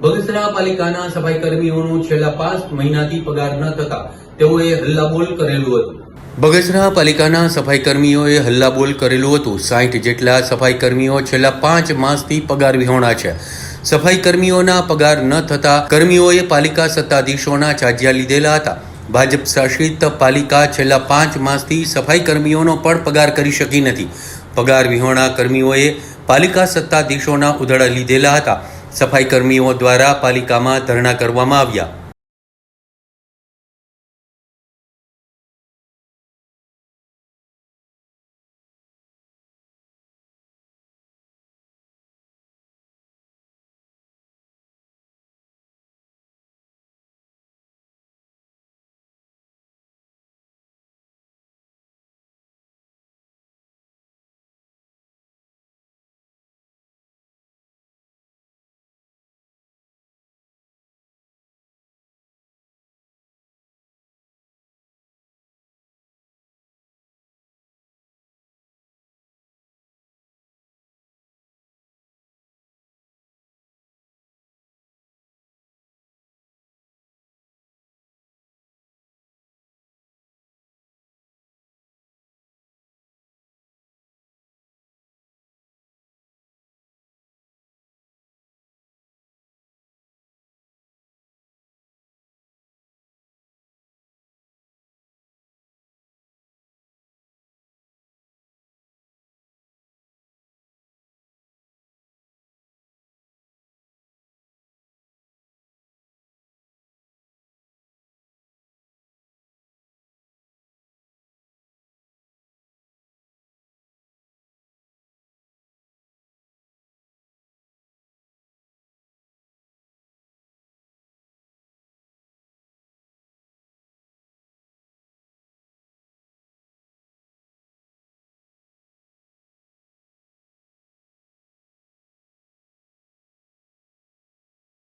બગસરા પાલિકાના સફાઈ કર્મીઓનો છેલ્લા પાંચ મહિનાથી પગાર ન થતા તેઓએ હલ્લાબોલ કરેલું હતું. બગસરા પાલિકાના સફાઈ કર્મીઓએ હલ્લાબોલ કરેલું હતું. સાઠ જેટલા સફાઈ કર્મીઓ છેલ્લા પાંચ માસથી પગાર વિહોણા છે. સફાઈ કર્મીઓના પગાર ન થતા કર્મીઓએ પાલિકા સત્તાધીશોના ચાજિયા લીધેલા હતા. ભાજપ શાસિત પાલિકા છેલ્લા પાંચ માસથી સફાઈ કર્મીઓનો પણ પગાર કરી શકી નથી. પગાર વિહોણા કર્મીઓએ પાલિકા સત્તાધીશોના ઉધડા લીધેલા હતા. સફાઈ કર્મીઓ દ્વારા પાલિકામાં ધરણા કરવામાં આવ્યા.